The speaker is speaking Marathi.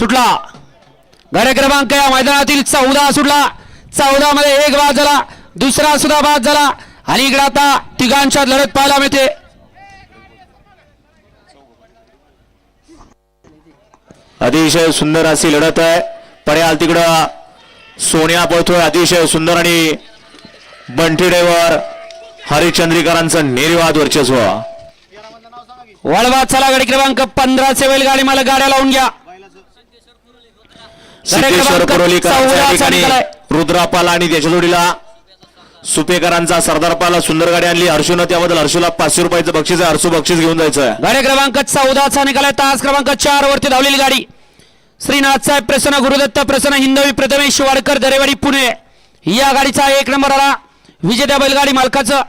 सुटला. गाड्या क्रमांक या मैदानातील चौदा सुटला. चौदा मध्ये एक बाद झाला. दुसरा सुद्धा बाद झाला. आणि इकडे आता तिघांच्यात लढत पाहायला मिळते. अतिशय सुंदर अशी लढत आहे. पर्याल तिकडं सोन्या पळतोय. अतिशय सुंदर आणि बंटी ड्रायव्हर हरिश्चंद्रीकरांचं निर्वाद वर्चस्व. वळवा चला गाडी क्रमांक पंधराचे वेळ गाडी मला गाड्या लावून घ्या. सिद्धेश्वर आहे. रुद्रापाल आणि त्याच्या जोडीला सुपेकरांचा सरदारपाला सुंदर गाडी आणली. हर्षून त्याबद्दल हर्षूला पाचशे रुपयाचं बक्षीस आहे. हर्षू बक्षीस घेऊन जायचं आहे. गाडी क्रमांक चौदाचा निकाल आहे तास क्रमांक चार वरती धावलेली गाडी. श्रीनाथ साहेब प्रसन्न गुरुदत्त प्रसन्न हिंदवी प्रथमेश वाडकर दरेवाडी पुणे. या गाडीचा एक नंबर आला. विजेत्या बैलगाडी मालकाचं.